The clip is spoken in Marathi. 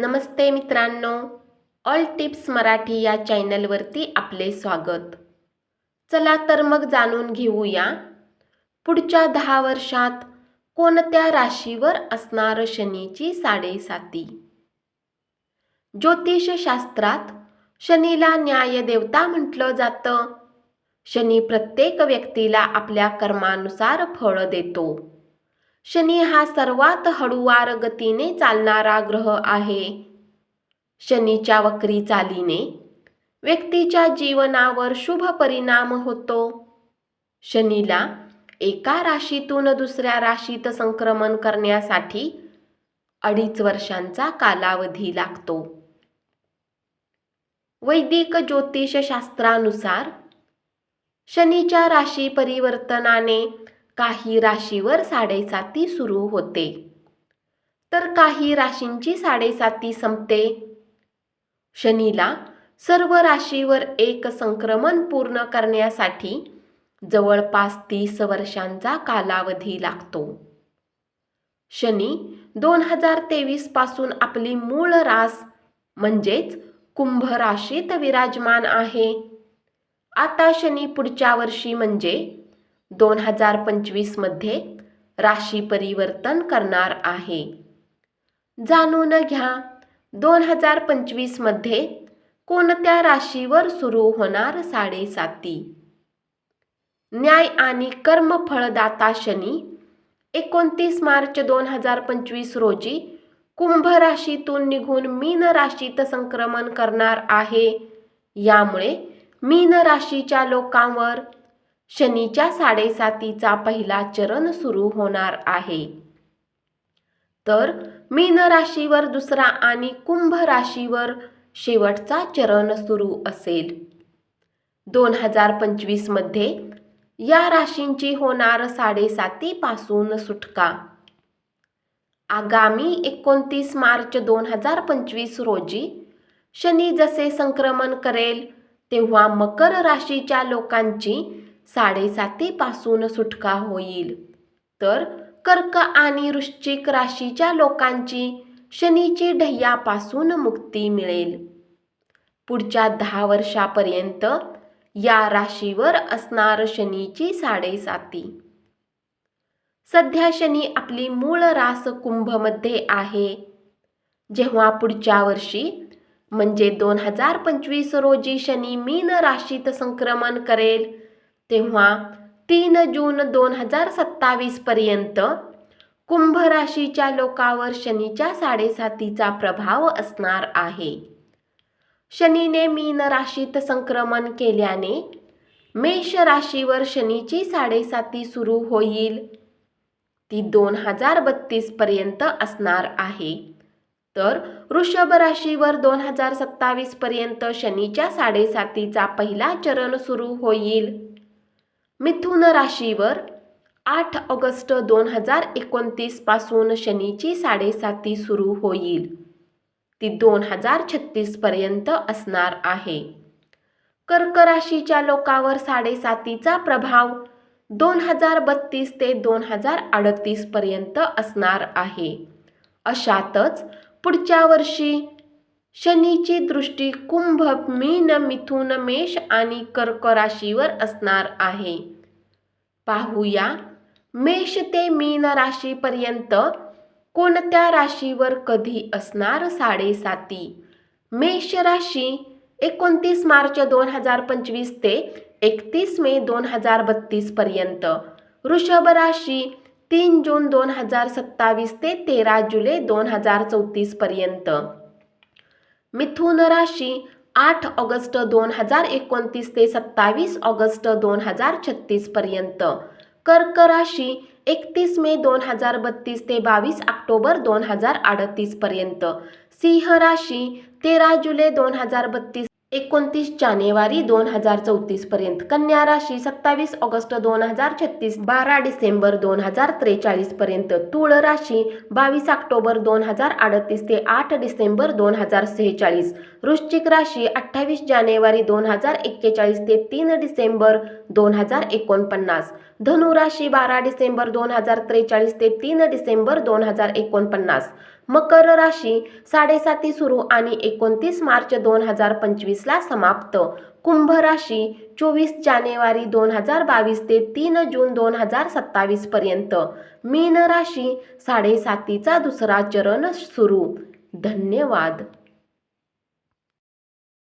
नमस्ते मित्रांनो. ऑल टिप्स मराठी या चॅनलवरती आपले स्वागत. चला तर मग जाणून घेऊया. पुढच्या दहा वर्षात कोणत्या राशीवर असणार शनीची साडेसाती? ज्योतिषशास्त्रात शनीला न्यायदेवता म्हटलं जातं. शनी प्रत्येक व्यक्तीला आपल्या कर्मानुसार फळ देतो. शनी हा सर्वात हळूवार गतीने चालणारा ग्रह आहे. शनीच्या वक्री चालीने व्यक्तीच्या जीवनावर शुभ परिणाम होतो. शनीला एका राशीतून दुसऱ्या राशीत संक्रमण करण्यासाठी अडीच वर्षांचा कालावधी लागतो. वैदिक ज्योतिषशास्त्रानुसार शनीच्या राशी परिवर्तनाने काही राशीवर साडेसाती सुरू होते. तर काही राशींची साडेसाती संपते. शनीला सर्व राशीवर एक संक्रमण पूर्ण करण्यासाठी जवळपास तीस वर्षांचा कालावधी लागतो. शनी दोन हजार तेवीसपासून आपली मूळ रास म्हणजेच कुंभ राशीत विराजमान आहे. आता शनी पुढच्या वर्षी म्हणजे दोन हजार पंचवीसमध्ये राशी परिवर्तन करणार आहे. जाणून घ्या दोन हजार पंचवीसमध्ये कोणत्या राशीवर सुरू होणार साडेसाती? न्याय आणि कर्मफळदाता शनी एकोणतीस मार्च दोन हजार पंचवीस रोजी कुंभ राशीतून निघून मीन राशीत संक्रमण करणार आहे. यामुळे मीन राशीच्या लोकांवर शनीच्या साडेसातीचा पहिला चरण सुरू होणार आहे. तर मीन राशीवर दुसरा आणि कुंभ राशीवर शेवटचा चरण सुरू असेल. दोन हजार पंचवीसमध्ये या राशींची होणार साडेसातीपासून सुटका. आगामी एकोणतीस मार्च दोन हजार पंचवीस रोजी शनी जसे संक्रमण करेल तेव्हा मकर राशीच्या लोकांची साडेसातीपासून सुटका होईल. तर कर्क आणि वृश्चिक राशीच्या लोकांची शनीची ढह्यापासून मुक्ती मिळेल. पुढच्या दहा वर्षापर्यंत या राशीवर असणार शनीची साडेसाती. सध्या शनी आपली मूळ रास कुंभमध्ये आहे. जेव्हा पुढच्या वर्षी म्हणजे दोन हजार पंचवीस रोजी शनी मीन राशीत संक्रमण करेल तेव्हा तीन जून दोन हजार सत्तावीस पर्यंत कुंभ राशीच्या लोकावर शनीच्या साडेसातीचा प्रभाव असणार आहे. शनीने मीन राशीत संक्रमण केल्याने मेष राशीवर शनीची साडेसाती सुरू होईल. ती दोन हजार बत्तीस पर्यंत असणार आहे. तर वृषभ राशीवर दोन हजार सत्तावीस पर्यंत शनीच्या साडेसातीचा पहिला चरण सुरू होईल. मिथुन राशीवर आठ ऑगस्ट दोन हजार एकोणतीसपासून शनीची साडेसाती सुरू होईल. ती दोन हजार छत्तीस पर्यंत असणार आहे. कर्क राशीच्या लोकावर साडेसातीचा प्रभाव दोन हजार बत्तीस ते दोन हजार अडतीस पर्यंत असणार आहे. अशातच पुढच्या वर्षी शनीची दृष्टी कुंभ मीन मिथुन मेष आणि कर्क राशीवर असणार आहे. पाहूया. मेष ते मीन राशीपर्यंत कोणत्या राशीवर कधी असणार साडेसाती? मेष राशी एकोणतीस मार्च दोन हजार पंचवीस ते एकतीस मे दोन हजार बत्तीस पर्यंत. वृषभ राशी तीन जून दोन हजार सत्तावीस ते तेरा जुलै दोन हजार चौतीस पर्यंत. मिथुन राशी आठ ऑगस्ट दोन हजार एकोणतीस ते सत्तावीस ऑगस्ट दोन हजार छत्तीस पर्यंत. कर्क राशी एकतीस मे दोन हजार बत्तीस ते बावीस ऑक्टोबर दोन हजार अडतीस पर्यंत. सिंह राशी तेरा जुलै दोन हजार बत्तीस एकोणतीस जानेवारी दोन हजार चौतीस पर्यंत कन्या राशी सत्तावीस ऑगस्ट दोन हजार छत्तीस बारा डिसेंबर दोन हजार त्रेचाळीस पर्यंत तुळ राशी बावीस ऑक्टोबर दोन हजार अडतीस ते आठ डिसेंबर दोन हजार सेहेचाळीस वृश्चिक राशी अठ्ठावीस जानेवारी दोन हजार एक्केचाळीस ते तीन डिसेंबर दोन हजार एकोणपन्नास धनु राशी बारा डिसेंबर दोन हजार त्रेचाळीस ते तीन डिसेंबर दोन हजार एकोणपन्नास मकर राशी साडेसाती सुरू आणि एकोणतीस मार्च दोन हजार पंचवीसला समाप्त. कुंभ राशी चोवीस जानेवारी दोन हजार बावीस ते तीन जून दोन हजार सत्तावीस पर्यंत. मीन राशी साडेसातीचा दुसरा चरण सुरू. धन्यवाद.